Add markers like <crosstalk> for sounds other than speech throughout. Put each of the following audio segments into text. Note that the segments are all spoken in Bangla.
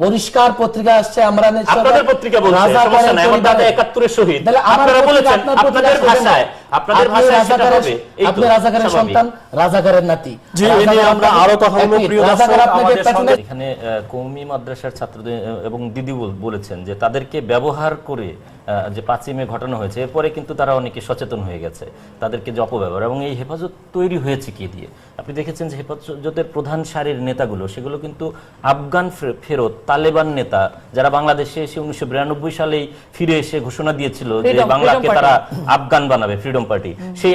পরিষ্কার পত্রিকা আসছে আমরা আপনাদের পত্রিকা বলছে সমস্যা নাই আমার দাদা একাত্তরের শহীদ। আপনারা বলেছেন আপনাদের ভাষায় আপনাদের আপনি ভাষায় সেটা রাজাকারের- হবে আপনি। সন্তান রাজাকারের নাতি। জি, এ আমরা আরও কথা বলব, প্রিয় দর্শক, আমাদের পেছনে এখানে কওমি মাদ্রাসার ছাত্রদের এবং দিদি বলেছেন যে তাদেরকে ব্যবহার করে যে পাঁচই মে ঘটানো হয়েছে এরপরে কিন্তু তারা অনেকে সচেতন হয়ে গেছে। তাদেরকে যে অপব্যবহার এবং এই হেফাজত তৈরি হয়েছে কি দিয়ে? আপনি দেখেছেন যে হেফাজতের প্রধান সারির নেতাগুলো সেগুলো কিন্তু আফগান ফেরত তালেবান নেতা যারা বাংলাদেশে এসে উনিশশো বিরানব্বই সালেই ফিরে এসে ঘোষণা দিয়েছিল যে বাংলাকে তারা আফগান বানাবে ফ্রিডম পার্টি। সেই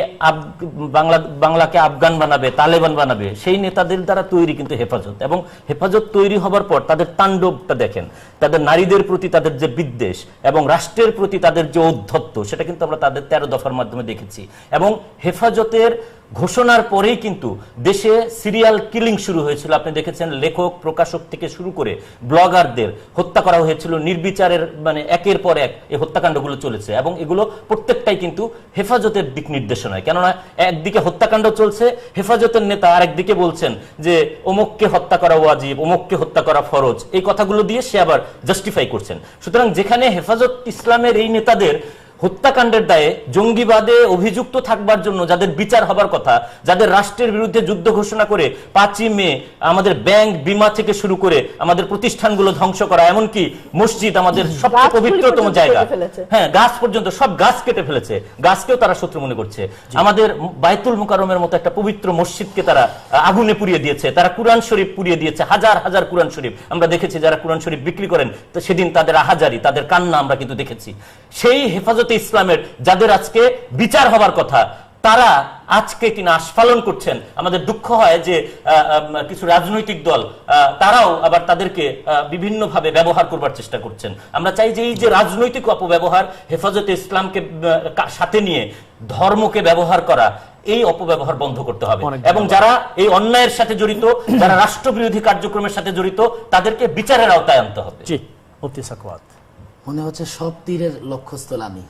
বাংলা, বাংলাকে আফগান বানাবে, তালেবান বানাবে, সেই নেতাদের দ্বারা তৈরি কিন্তু হেফাজত। এবং হেফাজত তৈরি হবার পর তাদের তাণ্ডবটা দেখেন। তাদের নারীদের প্রতি তাদের যে বিদ্বেষ এবং রাষ্ট্রের প্রতি তাদের যে ঔদ্ধত্য, সেটা কিন্তু আমরা তাদের তেরো দফার মাধ্যমে দেখেছি। এবং হেফাজতের ঘোষণার পরেই কিন্তু দেশে সিরিয়াল কিলিং শুরু হয়েছিল। আপনি দেখেছেন, লেখক, প্রকাশক থেকে শুরু করে ব্লগারদের হত্যা করা হয়েছিল। নির্বিচারের মানে একের পর এক এই হত্যাকাণ্ডগুলো চলেছে এবং এগুলো প্রত্যেকটাই কিন্তু হেফাজতের দিক নির্দেশনায়। কেননা, একদিকে হত্যাকাণ্ড চলছে, হেফাজতের নেতা আরেকদিকে বলছেন যে, অমুককে হত্যা করা ওয়াজিব, অমুককে হত্যা করা ফরজ। এই কথাগুলো দিয়ে সে আবার জাস্টিফাই করছেন। সুতরাং যেখানে হেফাজত ইসলামের এই নেতাদের হত্যাকাণ্ডের দায়ে জঙ্গিবাদে অভিযুক্ত থাকবার জন্য যাদের বিচার হবার কথা যাদের রাষ্ট্রের বিরুদ্ধে যুদ্ধ ঘোষণা করে পাঁচই মে আমাদের ব্যাংক বিমা থেকে শুরু করে আমাদের প্রতিষ্ঠানগুলো ধ্বংস করা এমনকি মসজিদ আমাদের সবচেয়ে পবিত্রতম জায়গা। হ্যাঁ গাছ পর্যন্ত সব গাছ কেটে ফেলেছে। গাছকেও তারা শত্রু মনে করছে। আমাদের বাইতুল মুকাররমের মতো একটা পবিত্র মসজিদকে তারা আগুনে পুড়িয়ে দিয়েছে। তারা কোরআন শরীফ পুড়িয়ে দিয়েছে। হাজার হাজার কোরআন শরীফ। আমরা দেখেছি যারা কোরআন শরীফ বিক্রি করেন সেদিন তাদের আহাজারি তাদের কান্না আমরা কিন্তু দেখেছি। সেই হেফাজতে ইসলামের যাদের আজকে বিচার হবার কথা তারা আজকে কিনা আস্ফালন করছেন। আমাদের দুঃখ হয় যে কিছু রাজনৈতিক দল তারাও আবার তাদেরকে বিভিন্ন ভাবে ব্যবহার করবার চেষ্টা করছেন। আমরা চাই যে এই যে রাজনৈতিক অপব্যবহার হেফাজতে ইসলামকে সাথে নিয়ে ধর্মকে ব্যবহার করা এই অপব্যবহার বন্ধ করতে হবে। এবং যারা এই অন্যায়ের সাথে জড়িত যারা রাষ্ট্রবিরোধী কার্যক্রমের সাথে জড়িত তাদেরকে বিচারের আওতায় আনতে হবে। জি সাকওয়াত। মনে হচ্ছে সব তীরের লক্ষ্যস্থল আমি।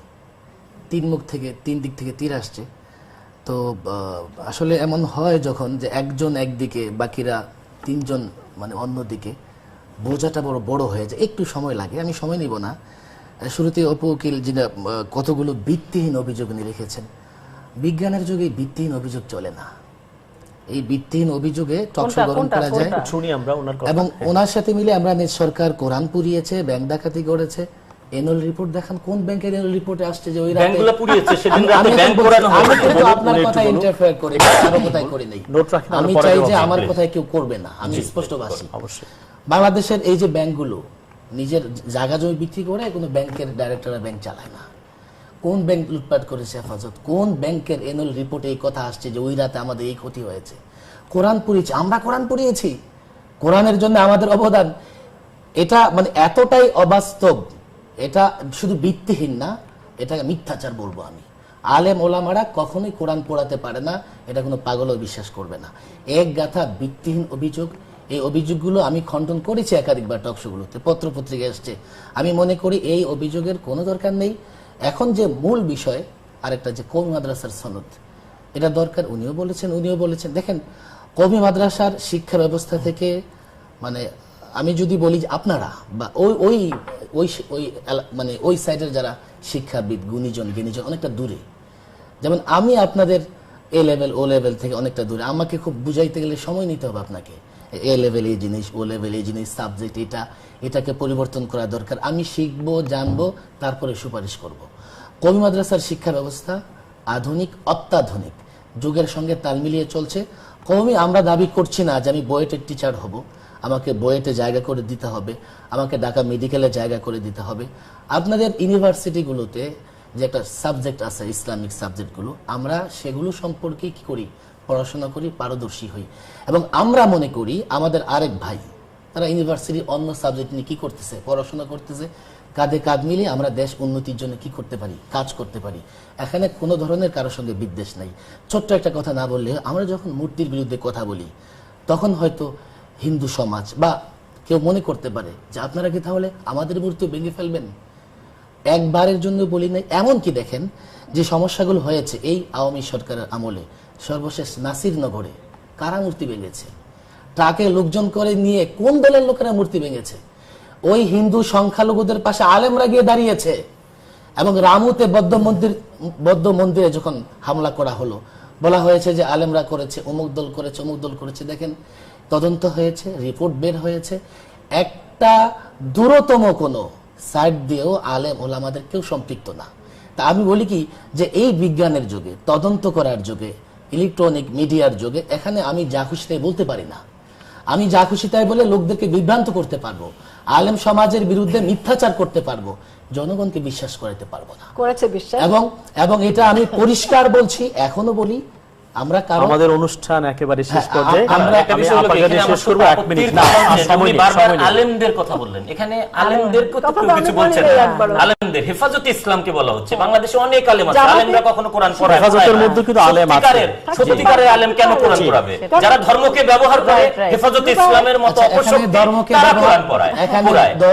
তিন মুখ থেকে তিন দিক থেকে তীর আসছে। তো আসলে এমন হয় যখন যে একজন একদিকে বাকিরা তিনজন মানে অন্যদিকে বোঝাটা বড় বড় হয়ে যায়। একটু সময় লাগে আমি সময় নিব না। শুরুতে অপু উকিল যিনি কতগুলো ভিত্তিহীন অভিযোগ নিয়ে রেখেছেন বিজ্ঞানের যুগে ভিত্তিহীন অভিযোগ চলে না। এই ভিত্তিহীন অভিযোগে টকশো গরম করা যায়। কোনটা? শুনি আমরা ওনার কথা। এবং ওনার সাথে মিলে আমরা নিজ সরকার কোরআন পুড়িয়েছে ব্যাংক ডাকাতি করেছে এনুয়াল রিপোর্ট দেখান কোন ব্যাংকের এনুয়াল রিপোর্টে আসছে যে ওই রাতে ব্যাংকগুলো পুড়িয়েছে সেদিন রাতে ব্যাংক পোড়ানো বলছি, আমি কিন্তু আপনার বলুন। ইন্টারফেয়ার করি কারও কথাই করি নাই। নোট রাখেন, আমি চাই যে আমার. কথায় কেউ করবে না আমি স্পষ্টবাসী। অবশ্যই। বাংলাদেশের এই যে ব্যাংকগুলো নিজের জায়গা জমি বিক্রি করে কোনো ব্যাংকের ডাইরেক্টররা ব্যাংক চালায় না। কোন ব্যাংক লুটপাট করেছে হেফাজত? কোন ব্যাংকের এনুয়াল রিপোর্টে এই কথা আসছে যে ওই রাতে আমাদের এই ক্ষতি হয়েছে? কোরআন পড়িয়েছি আমরা কোরআন পড়িয়েছি। কোরআনের জন্য আমাদের অবদান। এটা মানে এতটাই অবাস্তব এটা শুধু বৃত্তিহীন না এটা মিথ্যাচার বলব আমি। আলেম ওলামারা কখনোই কোরআন পড়াতে পারে না, এটা কোনো পাগলও বিশ্বাস করবে না। এক গাথা ভিত্তিহীন অভিযোগ, এই অভিযোগগুলো আমি খণ্ডন করেছি একাধিকবার টকশোগুলোতে পত্র পত্রিকা এসছে। আমি মনে করি এই অভিযোগের কোনো দরকার নেই। এখন যে মূল বিষয়, আরেকটা যে কৌমি মাদ্রাসার সনদ, এটা দরকার উনিও বলেছেন উনিও বলেছেন। দেখেন, কৌমি মাদ্রাসার শিক্ষা ব্যবস্থা থেকে মানে আমি যদি বলি আপনারা বা ওই ওই ওই ওই মানে ওই সাইডের যারা শিক্ষাবিদ, গুণীজন, জ্ঞানীজন অনেকটা দূরে। যেমন আমি আপনাদের এ লেভেল ও লেভেল থেকে অনেকটা দূরে। আমাকে খুব বুঝাইতে গেলে সময় নিতে হবে আপনাকে। এ লেভেল এই জিনিস ও লেভেল এই জিনিস সাবজেক্ট এটা, এটাকে পরিবর্তন করা দরকার। আমি শিখব, জানব, তারপরে সুপারিশ করব। কবি মাদ্রাসার শিক্ষা ব্যবস্থা আধুনিক, অত্যাধুনিক। যুগের সঙ্গে তাল মিলিয়ে চলছে। কমই আমরা দাবি করছি না যে আমি বয়েটের টিচার হব। আমাকে বয়েটে জায়গা করে দিতে হবে, আমাকে ঢাকা মেডিকেলে জায়গা করে দিতে হবে। আপনাদের ইউনিভার্সিটিগুলোতে যে একটা সাবজেক্ট আছে, ইসলামিক সাবজেক্টগুলো আমরা সেগুলো সম্পর্কে কি করি? পড়াশোনা করি, পারদর্শী হই। এবং আমরা মনে করি আমাদের আরেক ভাই, তারা ইউনিভার্সিটির অন্য সাবজেক্ট নিয়ে কী করতেছে? পড়াশোনা করতেছে। কাঁধে কাঁধ মিলিয়ে আমরা দেশ উন্নতির জন্য কি করতে পারি? কাজ করতে পারি। এখানে কোনো ধরনের কারোর সঙ্গে বিদ্বেষ নাই। ছোট্ট একটা কথা না বললে আমরা যখন মূর্তির বিরুদ্ধে কথা বলি, তখন হয়তো হিন্দু সমাজ, বা কেউ মনে করতে পারে যে আপনারা কি তাহলে আমাদের মূর্তি ভেঙে ফেলবেন? একবারের জন্য বলি নাই এমন কি দেখেন যে সমস্যাগুলো হয়েছে এই আওয়ামী সরকারের আমলে। সর্বশেষ নাসিরনগরে কারা মূর্তি ভেঙেছে? ট্রাকে লোকজন করে নিয়ে কোন দলের লোকেরা মূর্তি ভেঙেছে? ওই হিন্দু সংখ্যালঘুদের পাশে আলেমরা গিয়ে দাঁড়িয়েছে। এবং রামুতে বদ্ধ মন্দির, বৌদ্ধ মন্দিরে যখন হামলা করা হলো বলা হয়েছে যে আলেমরা করেছে, অমুক দল করেছে, অমুক দল করেছে। দেখেন, তদন্ত হয়েছে, রিপোর্ট বের হয়েছে। একটা দূরতম কোনো সাইড দিয়েও আলেম ওলামাদের কেউ সম্পৃক্ত না। তা আমি বলি কি যে এই বিজ্ঞানের যুগে, তদন্ত করার যুগে, ইলেকট্রনিক মিডিয়ার যুগে, এখানে আমি যা খুশি তাই বলতে পারি না। আমি যা খুশি তাই বলে লোকদেরকে বিভ্রান্ত করতে পারব। আলেম সমাজের বিরুদ্ধে মিথ্যাচার করতে পারব। জনগণকে বিশ্বাস করাতে পারব না। করেছে বিশ্বাস? এবং এবং এটা আমি পরিষ্কার বলছি এখনও বলি আমরা আমাদের অনুষ্ঠান একেবারে শেষ হ্যাঁ, পর্যায়ে। আমরা- একটা বিষয় হলো এখানে শেষ আমার করব মিনিট। না কথা আর হচ্ছে, সময় বারবার আলেমদের কথা বললেন। এখানে আলেমদেরকে কথা কেউ কিছু বলছেন বলিনি না। একবারও। আলেমদের হেফাজতে ইসলামকে বলা হচ্ছে। বাংলাদেশে অনেক আলেম আছে। আলেমরা কখনো কোরআন পড়ায় হেফাজতের মধ্যে কিন্তু আলেম আছে। সত্যিকারের সত্যিকারের আলেম কেন কোরআন পড়াবে? যারা ধর্মকে ব্যবহার করে. হেফাজতে ইসলামের মতো আচ্ছা, অপশক্তি ধর্মকে কোরআন পড়ায়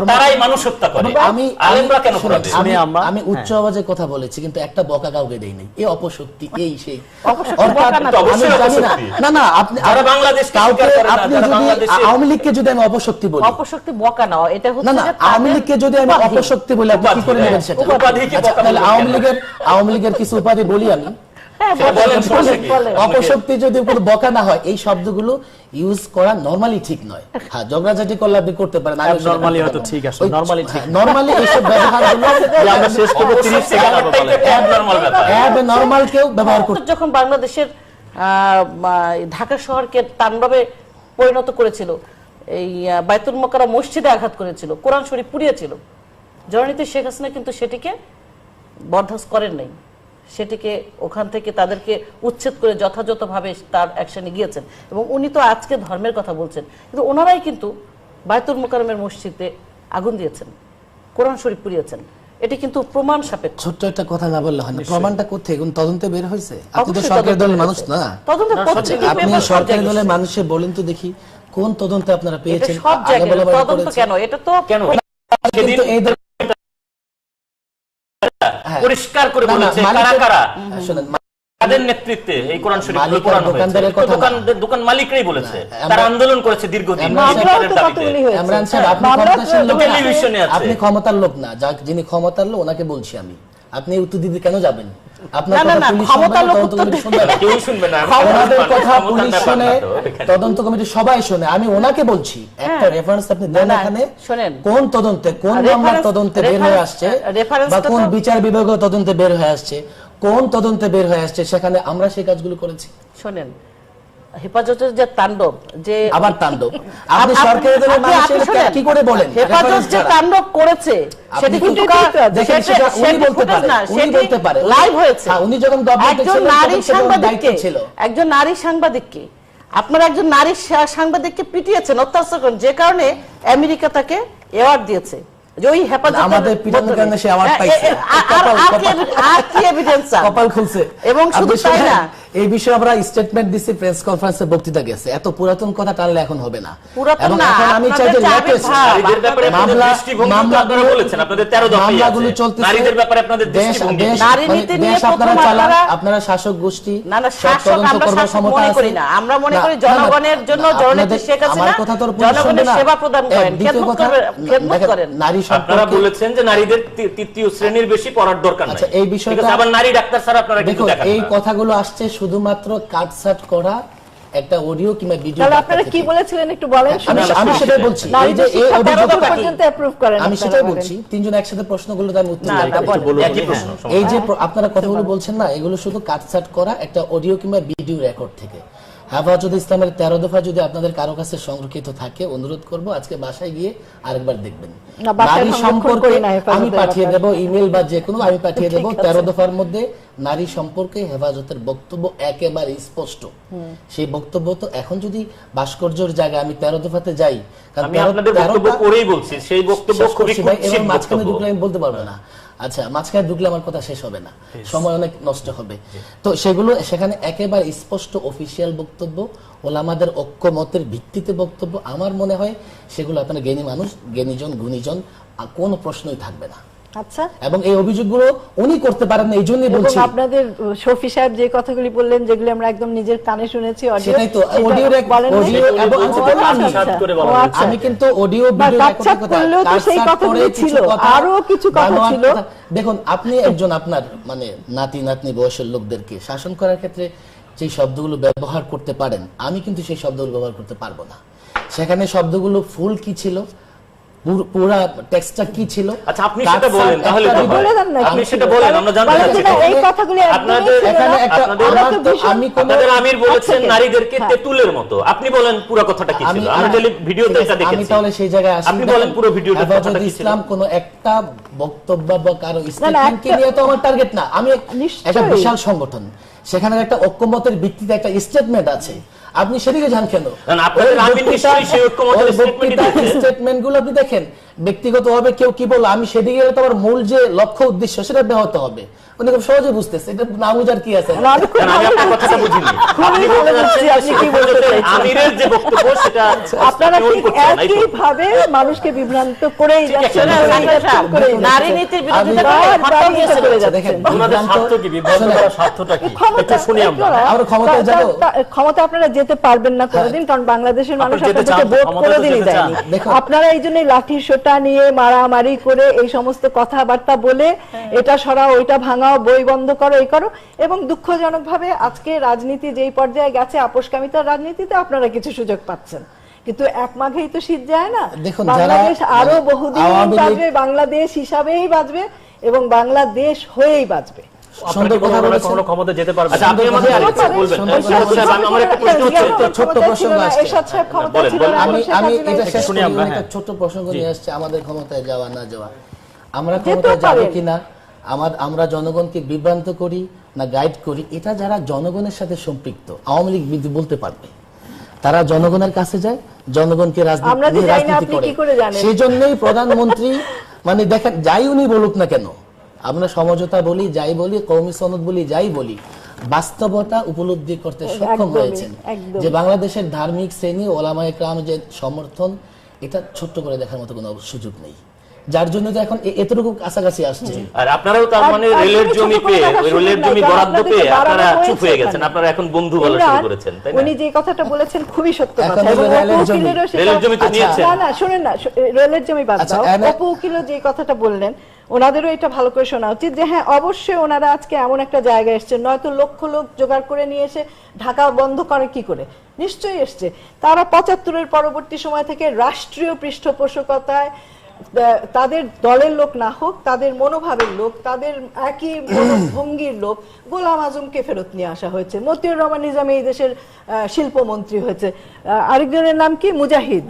তারাই মানুষ হত্যা করে। আমি আলেমরা কেন পড়াবে? আমি আমরা- আমি উচ্চ আওয়াজে কথা বলেছি কিন্তু একটা বকা কাউকে দেই নাই এই অপশক্তি এই সেই অর্থাৎ না। না আপনি আপনি যদি আওয়ামী লীগকে যদি আমি অপশক্তি বলি। অপশক্তি বকা না এটা হচ্ছে না আওয়ামী লীগকে যদি আমি উপাধি। অপশক্তি বলি আপনি কি করে নেবেন সেটা? উপাধি কি আচ্ছা, আওয়ামী লীগের আওয়ামী লীগের কিছু উপাধি বলি আমি। হ্যাঁ। অপশক্তি যদি বকা না হয় এই শব্দগুলো ইউজ করা নরমালি ঠিক নয়। হ্যাঁ ঝগড়াঝাটি করলে আপনি করতে পারেন করতে হয়তো ঠিক আছে, normally ঠিক। হ্যাঁ, normally এইসব ব্যবহারগুলো যে <laughs> আমরা শেষ করব তিরিশ অবশ্যই সেকেন্ড <laughs> abnormal ব্যাপার। নর্মাল কেউ ব্যবহার করতে যখন বাংলাদেশের ঢাকা শহরকে তাণ্ডবে পরিণত করেছিল এই বাইতুল মকরা মসজিদে আঘাত করেছিল কোরআন শরীফ পুড়িয়েছিল জননীতি শেখ হাসিনা কিন্তু সেটিকে বরদাস্ত করেন নাই। সেটিকে ওখান থেকে তাদেরকে উচ্ছেদ করে যথাযথভাবে তার অ্যাকশনে গিয়েছেন। এবং উনি তো আজকে ধর্মের কথা বলছেন। কিন্তু ওনারাই কিন্তু বায়তুল মোকারমের মসজিদে আগুন দিয়েছেন কোরআন শরীফ পুড়িয়েছেন। এটি কিন্তু প্রমাণ সাপেক্ষ। ছোট্ট একটা কথা না বললে হয় না। প্রমাণটা কোথায় কোন তদন্তে বের হয়েছে? আপনি তো সরকারি দলের মানুষ না। আপনি সরকারি দলের মানুষে বলেন তো দেখি কোন তদন্তে আপনারা পেয়েছেন? সব জায়গায় তদন্ত কেন? এটা তো কেন? পরিষ্কার করে বলেছে কারা কারা? শোনেন, তাদের নেতৃত্বে এই কোরআন শরীফ কোরআন হয়েছে। দোকান দোকান মালিকরাই বলেছে। তারা আন্দোলন করেছে দীর্ঘদিন। আমরা-। ইমরান সাহেব আপনি ক্ষমতার লোক না। যা যিনি ক্ষমতার লোক ওনাকে বলছি আমি। আপনি উত্তর দিতে কেন যাবেন? তদন্ত কমিটি সবাই শুনে। আমি ওনাকে বলছি একটা রেফারেন্স আপনি দেন এখানে। কোন তদন্তে কোন Reference- মামলার তদন্তে বের হয়ে আসছে বা কোন বিচার বিভাগীয় তদন্তে বের হয়ে আসছে কোন তদন্তে বের হয়ে আসছে সেখানে আমরা সেই কাজগুলো করেছি। শোনেন হেফাজতের যে তাণ্ডব যে আবার তাণ্ডব। আপনি সরকারি দলের মানুষের কি করে বলেন? হেফাজত যে তাণ্ডব করেছে সেটি কিন্তু সেটা উনি বলতে পারেন উনি বলতে পারেন। লাইভ হয়েছে। হ্যাঁ, উনি যখন একজন নারী সাংবাদিককে ছিল। একজন নারী সাংবাদিককে আপনারা একজন নারী সাংবাদিককে পিটিয়েছেন অত্যাচার করেন যে কারণে আমেরিকা তাকে অ্যাওয়ার্ড দিয়েছে যে ওই হেফাজত আমাদের পিটানোর কারণে সে award পাইছে। কপাল, কপাল। আর কি এভিডেন্স কপাল খুলছে। এবং শুধু তাই না এই বিষয়ে আমরা স্টেটমেন্ট দিচ্ছি প্রেস কনফারেন্সে বক্তৃতা গেছে এত পুরাতন কথা টানলে এখন হবে না। এবং এখন আমি চাই যে আপনাদের যে latest আবির্ভাব, নারীদের ব্যাপারে আপনাদের মামলা- দৃষ্টিভঙ্গি তো মামলাগুলো- আপনারা বলেছেন, আপনাদের 13 দফাই মামলাগুলো চলতেছে। নারীদের ব্যাপারে আপনাদের দৃষ্টিভঙ্গি নারী মানে নীতি নিয়ে আপনারা চালান, আপনারা- আপনারা শাসক গোষ্ঠী না, না, শাসক আমরা শাসক মনে করি না। আমরা মনে করি না, না, জনগণের জন্য জননেত্রী শেখ হাসিনা আমার কথা তো আর পুলিশ জনগণের সেবা প্রদান করেন, খেদমত। নারী আপনারা বলেছেন যে নারীদের তৃতীয় শ্রেণির বেশি পড়ার দরকার নাই। আচ্ছা, এই বিষয়টা- আবার নারী ডাক্তার স্যার আপনারা কিন্তু দেখুন এই কথাগুলো আসছে শুধুমাত্র কাটসাট করা একটা অডিও কিংবা ভিডিও তাহলে আপনারা কি বলেছিলেন একটু বলেন? আমি সেটাই বলছি। এই যে এই অভিযোগটা পর্যন্ত अप्रूव করেন আমি সেটাই বলছি তিনজন একসাথে প্রশ্নগুলো আমি উত্তর না, দিই একটু বলুন। একই প্রশ্ন, এই যে আপনারা কথাগুলো বলছেন না এগুলো শুধু কাটসাট করা একটা অডিও কিংবা ভিডিও রেকর্ড থেকে। হেফাজত ইসলামের তেরো দফা যদি আপনাদের কারও কাছে সংরক্ষিত থাকে অনুরোধ করব আজকে বাসায় গিয়ে আরেকবার দেখবেন। নারী সম্পর্কে হেফাজতের আমি পাঠিয়ে দেব ইমেল বা যে কোনো আমি পাঠিয়ে দেব তেরো দফার মধ্যে নারী সম্পর্কে হেফাজতের বক্তব্য একেবারে স্পষ্ট। সেই বক্তব্য তো এখন যদি ভাস্কর্যের জায়গায় আমি তেরো দফাতে যাই কারণ মাঝখানে। ঢুকলে আমি বলতে পারব না। আচ্ছা মাঝখানে ঢুকলে আমার কথা শেষ হবে না। সময় অনেক নষ্ট হবে। তো সেগুলো সেখানে একেবারে স্পষ্ট অফিসিয়াল বক্তব্য ওলামাদের ঐক্যমতের ভিত্তিতে বক্তব্য। আমার মনে হয় সেগুলো আপনার জ্ঞানী মানুষ জ্ঞানীজন গুণীজন কোনো প্রশ্নই থাকবে না। আচ্ছা এবং এই অভিযোগগুলো উনি করতে পারেন না এই জন্যই বলছি আপনাদের শফি সাহেব যে কথাগুলি বললেন যেগুলি আমরা একদম নিজের কানে শুনেছি সেটাই তো, সেটা অডিওর এক- বলেন অডিও এবং আচ্ছা, আচ্ছা, আমি- আচ্ছা। আমি কিন্তু অডিও ভিডিও কাটছাঁট করলেও তো সেই কথাগুলি ছিল। আরও কিছু কথা ছিল। দেখুন আপনি একজন আপনার মানে নাতি নাতনি বয়সের লোকদেরকে শাসন করার ক্ষেত্রে যে শব্দগুলো ব্যবহার করতে পারেন আমি কিন্তু সেই শব্দগুলো ব্যবহার করতে পারব না সেখানে শব্দগুলো ফুল কি ছিল পুর- পুরা টেক্সটটা কি ছিল? আচ্ছা, আপনি সেটা বলেন, তাহলে তো বলে দেন না আপনি সেটা বলেন, আমরা জানতে চাচ্ছি। এই কথাগুলি আপনাদের- এখানে একটা আমি আপনাদের আমির বলেছেন আচ্ছা, নারীদেরকে হ্যাঁ। তেঁতুলের মতো। আপনি বলেন পুরো কথাটা কি ছিল? আমি তাহলে ভিডিওতে এটা আছে, আমি তাহলে সেই জায়গায় আসি। আপনি বলেন পুরো ভিডিওটা কথাটা কি ছিল? ইসলাম কোন একটা বক্তব্য বা কারও স্টেটমেন্টকে নিয়ে তো আমার টার্গেট না। আমি। একটা বিশাল সংগঠন। সেখানে একটা ঐক্যমতের ভিত্তিতে একটা স্টেটমেন্ট আছে। আপনি সেদিকে যান কেন? কারণ আপনাদের আমির নিশ্চয়ই সেই ঐক্যমতের statement-ই দিয়েছে। স্টেটমেন্টগুলো আপনি দেখেন ব্যক্তিগতভাবে কেউ কি বলল আমি সেদিকে গেলে তো আমার মূল যে লক্ষ্য উদ্দেশ্য সেটা ব্যাহত হবে। উনি খুব সহজে বুঝতেছে এটা না বুঝার কি আছে? আপনার যে যে ঠিক। একই ভাবে মানুষকে বিভ্রান্ত করেই যাচ্ছেন আচ্ছা, যাচ্ছেন। নারী নীতির বিরোধিতা যাচ্ছেন। দেখেন ওনাদের স্বার্থ কি বিভ্রান্ত করার স্বার্থটা কি? ক্ষমতা একটু শুনি আমরা। আপনারা- আমরা ক্ষমতায় তা- ক্ষমতা আপনারা যেতে পারবেন না কোনোদিন কারণ বাংলাদেশের মানুষ আপনাদেরকে ভোট কোনোদিনই দেয়নি। আপনারা এই জন্য লাঠি সোটা নিয়ে মারামারি করে এই সমস্ত কথাবার্তা বলে এটা সরাও ওইটা ভাঙাও বই বন্ধ করো এই করো। এবং দুঃখজনক ভাবে আজকে রাজনীতি যেই পর্যায়ে গেছে আপোষকামিতার রাজনীতিতে আপনারা কিছু সুযোগ পাচ্ছেন। কিন্তু এক মাঘেই তো শীত যায় না। বাংলাদেশ আরও বহুদিন আওয়ামী বাঁচবে বাংলাদেশ হিসাবেই বাঁচবে এবং বাংলাদেশ হয়েই বাঁচবে আমার- প্রসঙ্গ নিয়ে আসছে আমাদের ক্ষমতায় যাওয়া না যাওয়া। ক্ষমতায় যাব কিনা জনগণকে বিভ্রান্ত করি না গাইড করি এটা যারা জনগণের সাথে সম্পৃক্ত আওয়ামী লীগ বিধি বলতে পারবে। তারা জনগণের কাছে যায় জনগণকে রাজনীতি করে? সেই জন্যই প্রধানমন্ত্রী মানে দেখেন যাই উনি বলুক না কেন আমরা সমঝোতা বলি যাই বলি কৌমি সনদ বলি যাই বলি বাস্তবতা উপলব্ধি করতে সক্ষম হয়েছেন। যে বাংলাদেশের ধার্মিক শ্রেণি ওলামা একরাম যে সমর্থন এটা ছোট্ট করে দেখার মতো কোনো সুযোগ নেই। যার জন্য তো এখন এতটুকু কাছাকাছি আসছে। আর আপনারাও তার মানে রেলের জমি পেয়ে ওই রেলের জমি বরাদ্দ পেয়ে আপনারা চুপ হয়ে গেছেন। আপনারা এখন বন্ধু বলা শুরু করেছেন তাই না? উনি যে কথাটা বলেছেন খুবই সত্য কথা। জমি। রেলের জমি তো আচ্ছা, নিয়েছেন। না না শুনেন না রেলের জমি বাদ আচ্ছা, দাও। অপু উকিলও যে কথাটা বললেন ওনাদেরও এটা ভালো করে শোনা উচিত যে হ্যাঁ অবশ্যই ওনারা আজকে এমন একটা জায়গায় এসছে নয়তো লক্ষ লোক জোগাড় করে নিয়ে এসে ঢাকা বন্ধ করে কি করে? নিশ্চয়ই এসছে। তারা পঁচাত্তরের পরবর্তী সময় থেকে রাষ্ট্রীয় পৃষ্ঠপোষকতায় তাদের দলের লোক না হোক তাদের মনোভাবের লোক তাদের একই ভঙ্গির লোক গোলাম আজমকে ফেরত নিয়ে আসা হয়েছে। মতিউর রহমান নিজামী এই দেশের শিল্পমন্ত্রী হয়েছে। আরেকজনের নাম কি? মুজাহিদ।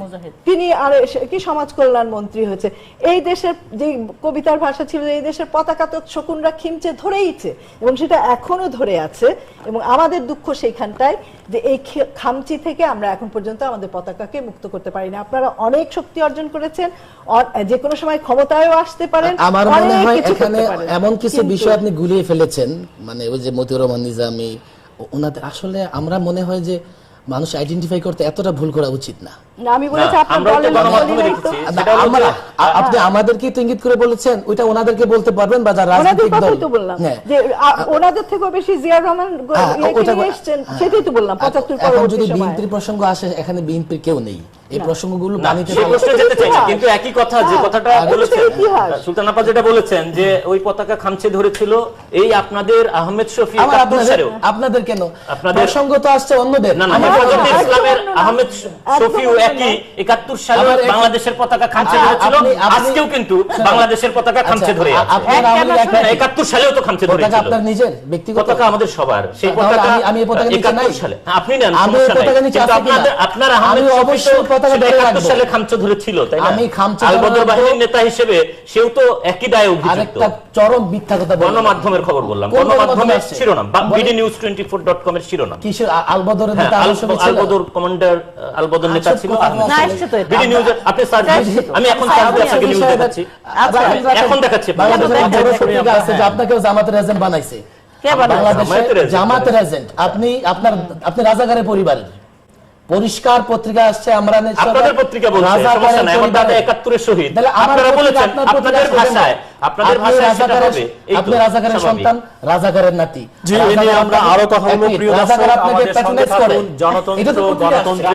তিনি আর কি? সমাজ কল্যাণ মন্ত্রী হয়েছে। এই দেশের যে কবিতার ভাষা ছিল এই দেশের পতাকা তো শকুনরা খিমচে ধরেইছে এবং সেটা এখনও ধরে আছে এবং আমাদের দুঃখ সেইখানটায় যে এই খামচি থেকে আমরা এখন পর্যন্ত আমাদের পতাকাকে মুক্ত করতে পারি না। আপনারা অনেক শক্তি অর্জন করেছেন যে কোনো সময় ক্ষমতায়ও আসতে পারেন আমার মনে হয় এখানে এমন কিছু বিষয় আপনি গুলিয়ে ফেলেছেন মানে ওই যে মতিউর রহমান নিজামি ওনাদের আসলে আমরা মনে হয় যে মানুষ আইডেন্টিফাই করতে এতটা ভুল করা উচিত না, আমি বলেছি আপনার আমরাও তো দলের লোক গণমাধ্যমে বলি নাই তো। দেখেছি। না, সেটা হলো আমরা যে- আ- আপনি আমাদেরকে ইঙ্গিত করে বলেছেন ওইটা ওনাদেরকে বলতে পারবেন বা যারা রাজনৈতিক দল তো বললাম। যে ওনাদের থেকেও বেশি জিয়াউর রহমান গ- ইয়েকে ওটা- নিয়ে এসছেন। সেটাই তো বললাম পঁচাত্তর এখন যদি বিএনপির প্রসঙ্গ আসে এখানে বিএনপির কেউ নেই। এই প্রসঙ্গগুলো পানিতে সেই ফেলা- প্রশ্নে যেতে চাই কিন্তু একই কথা যে কথাটা বলেছেন। সুলতান আপা যেটা বলেছেন যে ওই পতাকা খামচে ধরেছিল এই আপনাদের আহমেদ শফি আপনাদের কেন? আপনাদের- প্রসঙ্গ তো আসছে অন্যদের। না না আমার হেফাজতে কথা- একদম ইসলামের আহমেদ অন্য একই না। একাত্তর সালে বাংলাদেশের পতাকা খামচে ধরেছিল। আজকেও কিন্তু বাংলাদেশের পতাকা খামচে আচ্ছা, ধরে আছে। সালেও তো খামচে পতাকা আপনার নিজের ব্যক্তিগত। পতাকা আমাদের সবার। সেই পতাকা আমি- এই পতাকা নিচে নাই। সালে। আপনি নেন আমি। পতাকা নিচে আছি আপনাদের আপনার আমি অবশ্যই পতাকা ধরে রাখব। সালে খামচে ধরেছিল তাই না? আমি খামচে ধরে আলবদর বাহিনীর নেতা হিসেবে সেও তো একই দায়ে অভিযুক্ত। আরেকটা চরম মিথ্যা কথা। গণমাধ্যমের খবর বললাম। গণমাধ্যমের শিরোনাম BD news twenty four dot com এর শিরোনাম। কিশোর আ- আলবদরের হ্যাঁ, নেতা আলবদর কমান্ডার আলবদর নেতা আচ্ছা, ছিল। কথা আহমেদ না, শফি। তো বিডি নিউজ আমি সার্চ আমি এখন সার্চ আপনাকে নিউজ দেখাচ্ছি। আপনি এখন দেখাচ্ছি। যে আপনাকেও জামাতের এজেন্ট বানাইছে। জামাতের এজেন্ট আপনি আপনার আপনি রাজাকারের পরিবারের। পরিষ্কার পত্রিকা আসছে আমরা আপনাদের পত্রিকা বলছে সমস্যা নাই আমার দাদা একাত্তরের শহীদ। তাহলে আমার আপনারা বলেছেন আপনাদের ভাষায় আপনাদের ভাষায় সেটা হবে। আপনি রাজাকারের। সন্তান রাজাকারের নাতি। জি, আমরা আরও কথা বলব প্রিয় দর্শক করে। গণতন্ত্র